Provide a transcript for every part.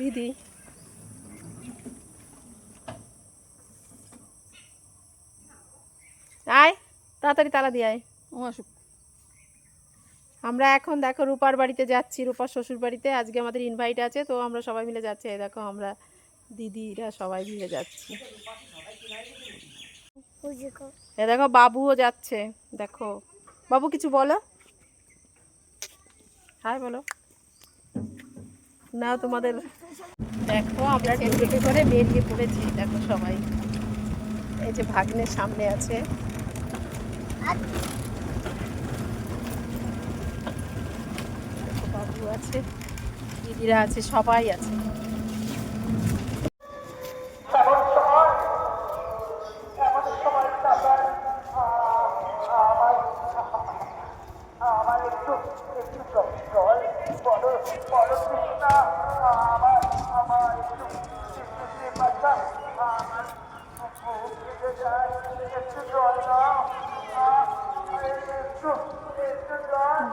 দিদি আয় তাড়াতাড়ি তালা দিয়ে আয়। ও আসুক। আমরা এখন দেখো রূপার বাড়িতে যাচ্ছি রূপার শ্বশুর বাড়িতে। আজকে আমাদের ইনভাইট আছে তো আমরা সবাই মিলে যাচ্ছি। এই দেখো আমরা দিদিরা সবাই মিলে যাচ্ছি। এ দেখো বাবুও যাচ্ছে দেখো। বাবু কিছু বলো। হাই বলো। না তোমাদের। দেখো, আমরা টেবিলে করে বেরিয়ে পড়েছি। দেখো সবাই। এই যে ভাগ্নের সামনে আছে। বাবু আছে, দিদিরা আছে, সবাই আছে।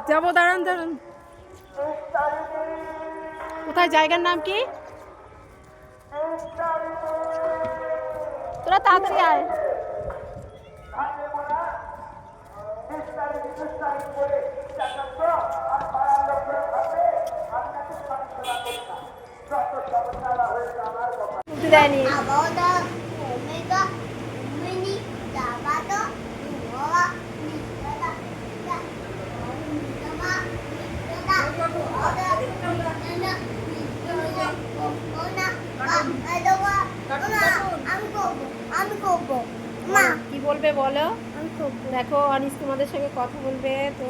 যাব দাঁড়ান দাঁড়ান। কোথায়? জায়গার নাম কি? তোরা তাড়াতাড়ি আয়। মা কি বলবে বলো? দেখো অনিস তোমাদের সঙ্গে কথা বলবে তো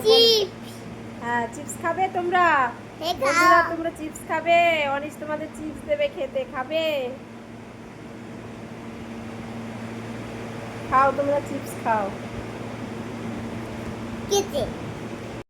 হ্যাঁ চিপস খাবে তোমরা? বন্ধুরা তোমরা চিপস খাবে? অনিস তোমাদের চিপস দেবে খেতে খাবে? খাও তোমরা চিপস খাও কেটে